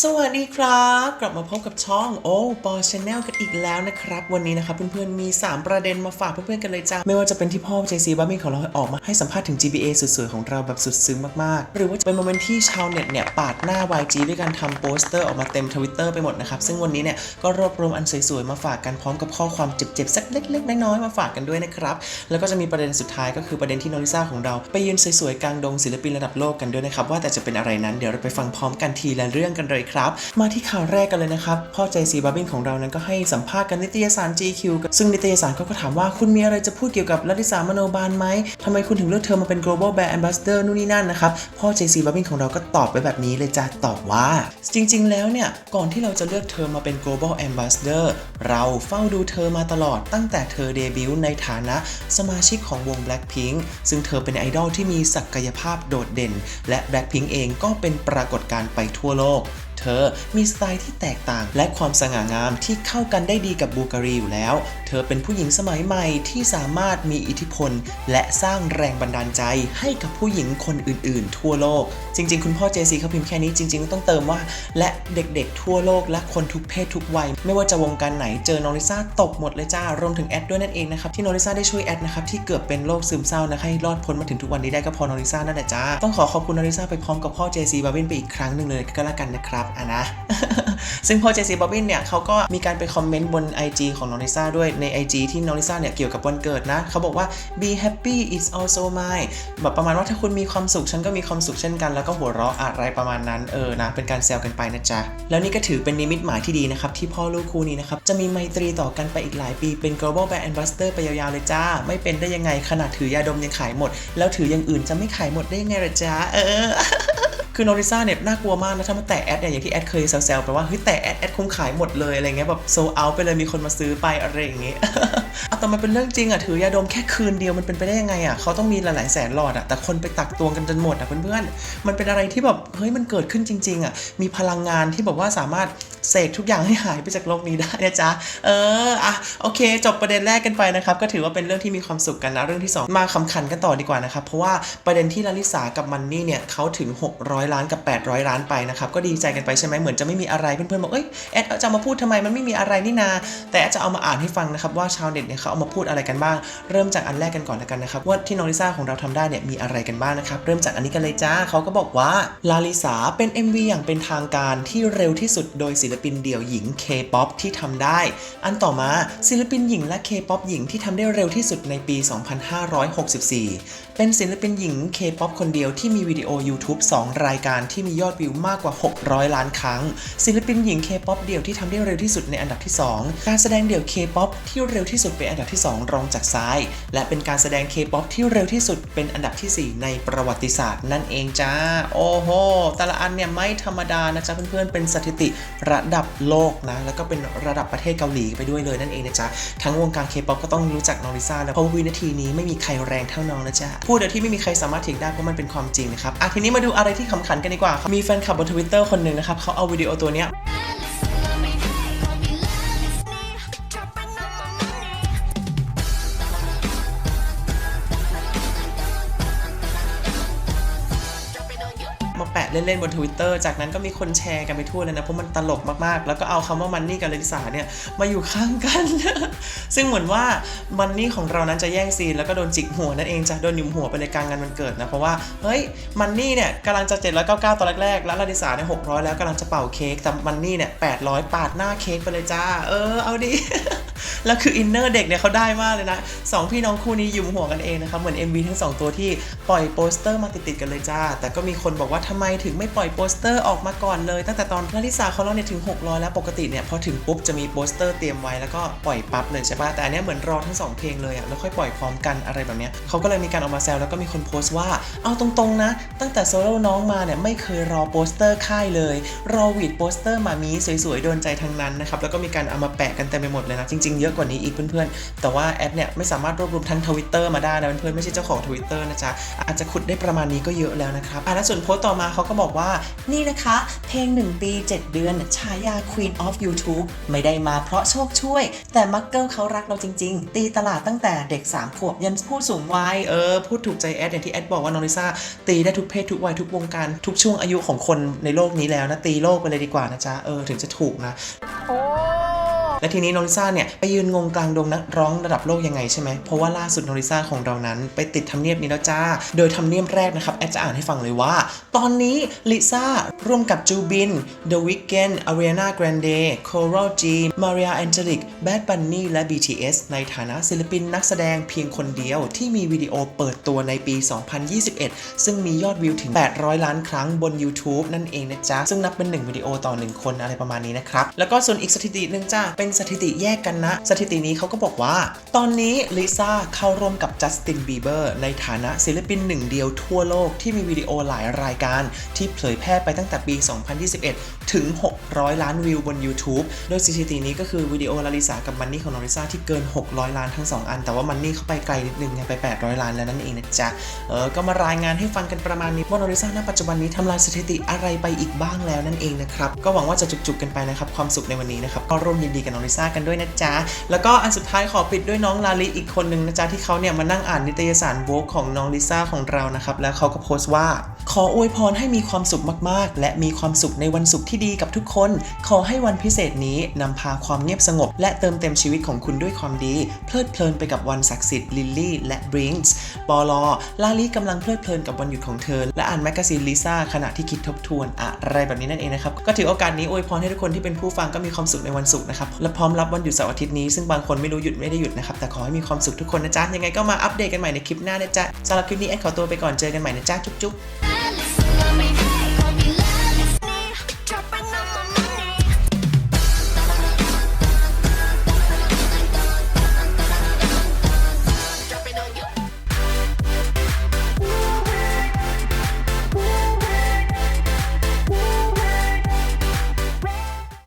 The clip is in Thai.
สวัสดีครับ กลับมาพบกับช่องโอ้ปอชาแนลกันอีกแล้วนะครับ วันนี้นะครับเพื่อนๆมี 3 ประเด็นมาฝากเพื่อนๆกันเลยจ้าไม่ว่าจะเป็นที่พ่อ JC บ้ามี่ของเราออกมาให้สัมภาษณ์ถึง GBA สวยๆของเราแบบสุดซึ้งมากๆ หรือว่าจะเป็นโมเมนต์ที่ชาวเน็ตเนี่ยปาดหน้า YG ด้วยการทำโปสเตอร์ออกมาเต็มทวิตเตอร์ไปหมดนะครับ ซึ่งวันนี้เนี่ยก็รวบรวมอันสวยๆมาฝากกันพร้อมกับข้อความเจ็บๆสักเล็ก ๆ น้อยๆมาฝากกันด้วยนะครับแล้วก็จะมีประเด็นสุดท้ายก็คือประเด็นที่โนริซ่าของเรา ไปยืนสวยๆกลางดงศิลปินระดับโลกกันด้วยนะครับว่าแต่จะเป็นอะไรนั้นเดี๋ยวเราไปฟังพร้อมกันทีละเรื่องกันเลยครับ มาที่ข่าวแรกกันเลยนะครับ พ่อใจซีบาร์บินของเรานั้นก็ให้สัมภาษณ์กันนิตยสาร GQ ซึ่งนิตยสารเขาก็ถามว่าคุณมีอะไรจะพูดเกี่ยวกับลัติสามโนบาลไหมทำไมคุณถึงเลือกเธอมาเป็น global brand ambassador นู่นนี่นั่นนะครับ พ่อใจซีบาร์บินของเราก็ตอบไปแบบนี้เลยจ้าตอบว่า จริง ๆ แล้วเนี่ย ก่อนที่เราจะเลือกเธอมาเป็น global ambassador เราเฝ้าดูเธอมาตลอดตั้งแต่เธอเดบิวต์ในฐานะสมาชิกของวง Blackpink ซึ่งเธอเป็นไอดอลที่มีศักยภาพโดดเด่น และ Blackpink เองก็เป็นปรากฏการณ์ไปทั่วโลก เธอ มีสไตล์ที่แตกต่าง และความสง่างามที่เข้ากันได้ดีกับบูการีอยู่แล้ว ธอเป็นผู้หญิงสมัยใหม่ที่สามารถมีอิทธิพล และสร้างแรงบันดาลใจให้กับผู้หญิงคนอื่นๆ ทั่วโลก จริง ๆ คุณพ่อเจซีเขาพิมพ์แค่นี้จริงๆต้องเติมว่า และเด็กๆ ทั่วโลกและคนทุกเพศทุกวัย ไม่ว่าจะวงการไหนเจอโนริซ่าตกหมดเลยจ้ารวมถึงแอดด้วยนั่นเองนะครับที่โนริซ่าได้ช่วยแอดนะครับที่เกือบเป็นโรคซึมเศร้านะให้รอดพ้นมาถึงทุกวันนี้ได้ก็เพอโนริซ่านั่นแหละจ้าต้องขอขอบคุณโนริซ่าไปพร้อมกับพ่อเจซีบาวินไปอีกครั้งหนึ่งเลยก็แล้วกันนะครับอะนะซึ่งพ่อเจซีบอบบินเนี่ยเขาก็มีการไปคอมเมนต์บน IG ของน้องลิซ่าด้วยใน IG ที่น้องลิซ่าเนี่ยเกี่ยวกับวันเกิดนะ เขาบอกว่า be happy is also mine แบบประมาณว่าถ้าคุณมีความสุขฉันก็มีความสุขเช่นกัน แล้วก็หัวเราะอะไรประมาณนั้นเออนะ เป็นการแซวกันไปนะจ๊ะ แล้วนี่ก็ถือเป็นนิมิตหมายที่ดีนะครับ ที่พ่อลูกคู่นี้นะครับ จะมีไมตรีต่อกันไปอีกหลายปีเป็น global brand ambassador ไปยาวๆเลยจ้า ไม่เป็นได้ยังไงขนาดถือยาดมยังขายหมด แล้วถืออย่างอื่นจะไม่ขายหมดได้ยังไงล่ะจ๊ะเออ คือโนริซ่าเนี่ยน่ากลัวมากนะถ้ามาแตะแอดเนี่ยอย่างที่แอดเคยแซวๆไปว่าเฮ้ยแตะแอดแอดคงขายหมดเลยอะไรเงี้ยแบบโซเอาไปเลยมีคนมาซื้อไปอะไรอย่างเงี้ยเอาแต่มันเป็นเรื่องจริงอะถือยาดมแค่คืนเดียวมันเป็นไปได้ยังไงอะเขาต้องมีหลายๆแสนหลอดอะแต่คนไปตักตวงกันจนหมดอะเพื่อนๆมันเป็นอะไรที่แบบเฮ้ยมันเกิดขึ้นจริงๆอะมีพลังงานที่แบบว่าสามารถเสกทุกอย่างให้หายไปจากโลกนี้ได้นะจ๊ะ เออ อะ โอเค จบประเด็นแรกกันไปนะครับ ก็ถือว่าเป็นเรื่องที่มีความสุขกันนะ เรื่องที่สองมาคำขันกันต่อดีกว่านะครับ เพราะว่าประเด็นที่ลาลิสากับมันนี่เนี่ยเขาถึง 600 ล้านกับ 800 ล้านไปนะครับ ก็ดีใจกันไปใช่ไหมเหมือนจะไม่มีอะไร เพื่อนๆ บอกเอ้ย แอดจะมาพูดทำไม มันไม่มีอะไรนี่นา แต่แอดจะเอามาอ่านให้ฟังนะครับว่าชาวเน็ตเนี่ยเขาเอามาพูดอะไรกันบ้าง เริ่มจากอันแรกกันก่อนแล้วกันนะครับว่าที่น้องลิซ่าของเราทำได้เนี่ยมีอะไรกันบ้างนะครับ เริ่มจากอันนี้กันเลยจ้าเขาก็บอกว่าลาลิสาเป็น MV อย่างเป็นทางการที่เร็วที่สุดโดยศิลลปินเดี่ยวหญิง K-POP ที่ทำได้ อันต่อมาศิลปินหญิงและ K-POP หญิงที่ทำได้เร็วที่สุดในปี 2564 เป็นศิลปินหญิง K-POP คนเดียวที่มีวิดีโอ YouTube 2 รายการที่มียอดวิวมากกว่า 600 ล้านครั้ง ศิลปินหญิง K-POP เดี่ยวที่ทำได้เร็วที่สุดในอันดับที่ 2 การแสดงเดี่ยว K-POP ที่เร็วที่สุดเป็นอันดับที่ 2 รองจากซ้าย และเป็นการแสดง K-POP ที่เร็วที่สุดเป็นอันดับทีสี่4 ในประวัติศาสตร์นั่นเองจ้า โอ้โห แต่ละอันเนี่ยไม่ธรรมดานะจ๊ะเพื่อนๆ เป็นสถิติระดับโลกนะ แล้วก็เป็นระดับประเทศเกาหลีไปด้วยเลยนั่นเองนะจ๊ะ ทั้งวงการเคป๊อปก็ต้องรู้จักน้องลิซ่าแล้วเพราะวินาทีนี้ไม่มีใครแรงเท่าน้องนะจ๊ะ พูดโดยที่ไม่มีใครสามารถเถียงได้เพราะมันเป็นความจริงนะครับอะทีนี้มาดูอะไรที่ขำขันกันดีกว่าครับมีแฟนคลับบนทวิตเตอร์คนหนึ่งนะครับเขาเอาวิดีโอตัวเนี้ย แปะเล่นๆบน Twitter จากนั้นก็มีคนแชร์กันไปทั่วเลยนะเพราะมันตลกมากๆ แล้วก็เอาคำว่ามันนี่กับเลนิสาเนี่ยมาอยู่ข้างกัน ซึ่งเหมือนว่ามันนี่ของเรานั้นจะแย่งซีนแล้วก็โดนจิกหัวนั่นเองจะโดนหยุมหัวไปในกลางงานวันเกิดนะเพราะว่าเฮ้ยมันนี่เนี่ยกำลังจะ799ตอนแรกๆแล้วลาดิสาเนี่ย600แล้วกำลังจะเป่าเค้กแต่มันนี่เนี่ย800ปาดหน้าเค้กไปเลยจ้า เออเอาดิแล้วคืออินเนอร์เด็กเนี่ยเขาได้มากเลยนะสองพี่น้องคู่นี้ยุมหัวกันเองนะครับเหมือน MV ทั้งสองตัวที่ปล่อยโปสเตอร์มาติดๆกันเลยจ้า แต่ก็มีคนบอกว่าทำไมถึงไม่ปล่อยโปสเตอร์ออกมาก่อนเลย ตั้งแต่ตอนลาลิสาเขาเล่าเนี่ยถึง 600 แล้วปกติเนี่ยพอถึงปุ๊บจะมีโปสเตอร์เตรียมไว้แล้วก็ปล่อยปั๊บเลยใช่ปะแต่อันเนี้ยเหมือนรอทั้งสองเพลงเลยอะแล้วค่อยปล่อยพร้อมกันอะไรแบบเนี้ยเขาก็เลยมีการออกมาแซวแล้วก็มีคนโพสต์ว่าเอาตรงๆนะ ตั้งแต่โซโล่น้องมาเนี่ยไม่เคยรอโปสเตอร์ค่ายเลย รอวีดโปสเตอร์มามีสวยๆโดนใจทั้งนั้นนะครับแล้วก็มีการเอามาแปะกันเต็มไปหมดเลยนะจริงๆเยอะกว่านี้อีกเพื่อนๆ แต่ว่าแอดเนี่ยไม่สามารถรวบรวมทั้งทวิตเตอร์มาได้นะเพื่อนๆไม่ใช่เจ้าของทวิตเตอร์นะจ๊ะอาจจะขุดได้ประมาณนี้ก็เยอะแล้วนะครับอะแล้วส่วนโพสต์ต่อมาเขาก็บอกว่านี่นะคะ เพลง 1 ปี 7 เดือนฉายา Queen of YouTube ไม่ได้มาเพราะโชคช่วย แต่มักเกิลเขารักเราจริง ๆ ตีตลาดตั้งแต่เด็ก 3 ขวบ ยันผู้สูงวัยเออ พูดถูกใจแอดอย่างที่แอดบอกว่าน้องลิซ่าตีได้ทุกเพศทุกวัยทุกวงการ ทุกช่วงอายุของคนในโลกนี้แล้วนะ ตีโลกไปเลยดีกว่านะจ๊ะเออถึงจะถูกนะ และทีนี้โน้องลิซ่าเนี่ยไปยืนงงกลางดงนักร้องระดับโลกยังไงใช่ไหมเพราะว่าล่าสุดโน้องลิซ่าของเรานั้น ไปติดทำเนียบนี้แล้วจ้า โดยทำเนียบแรกนะครับแอดจะอ่านให้ฟังเลยว่า ตอนนี้ลิซ่าร่วมกับจูบิน The Weeknd Ariana Grande Coral G Maria Angelic Bad Bunny และ BTS ในฐานะศิลปินนักแสดงเพียงคนเดียวที่มีวิดีโอเปิดตัวในปี 2021 ซึ่งมียอดวิวถึง 800 ล้านครั้งบน YouTube นั่นเองนะจ๊ะ ซึ่งนับเป็น 1 วิดีโอต่อ 1 คนอะไรประมาณนี้นะครับ แล้วก็ส่วนอีกสถิติหนึ่งจ้าเป็นสถิติแยกกันนะ สถิตินี้เขาก็บอกว่า ตอนนี้ลิซ่าเข้าร่วมกับจัสตินบีเบอร์ในฐานะศิลปินหนึ่งเดียวทั่วโลกที่มีวิดีโอหลายรายการที่เผยแพร่ไปตั้งแต่ปี 2021 ถึง 600 ล้านวิวบน YouTube โดยสถิตินี้ก็คือวิดีโอลาลิสากับมันนี่ของน้องลิซ่าที่เกิน 600 ล้านทั้ง 2 อัน แต่ว่ามันนี่เข้าไปไกลนิดนึงไงไป 800 ล้านแล้วนั่นเองนะจ๊ะ เออ ก็มารายงานให้ฟังกันประมาณนี้ว่าน้องลิซ่าณปัจจุบันนี้ทำลายสถิติอะไรไปอีกบ้างแล้วนั่นเองนะครับ ก็หวังว่าจะจุกๆกันไปนะครับความสุขในวันนี้นะครับ ก็ร่วมยินดีกับน้องลิซ่ากันด้วยนะจ๊ะ แล้วก็อันสุดท้ายขอปิดด้วยน้องลาลิอีกคนนึงนะจ๊ะที่เขาเนี่ยมานั่งอ่านนิตยสารโวกของน้องลิซ่าของเรานะครับแล้วเขาก็โพสต์ว่า ขออวยพรให้มีความสุขมากๆ และมีความสุขในวันศุกร์ที่ดีกับทุกคน ขอให้วันพิเศษนี้นำพาความเงียบสงบ และเติมเต็มชีวิตของคุณด้วยความดี เพลิดเพลินไปกับวันศักดิ์สิทธิ์ลิลลี่และบริงส์ปอลอลาลีกำลังเพลิดเพลินกับวันหยุดของเธอ และอ่านแมกกาซีนลิซ่าขณะที่คิดทบทวนอะไรแบบนี้นั่นเองนะครับก็ถือโอกาสนี้อวยพรให้ทุกคนที่เป็นผู้ฟังก็มีความสุขในวันศุกร์นะครับและพร้อมรับวันหยุดเสาร์อาทิตย์นี้ซึ่งบางคนไม่รู้หยุดไม่ได้หยุดนะครับแต่ขอให้มีความสุขทุกคนนะจ๊ะยังไงก็มาอัปเดตกันใหม่ในคลิปหน้านะจ๊ะสำหรับคลิปนี้แอดขอตัวไปก่อนเจอกันใหม่นะจ๊ะจุ๊บๆ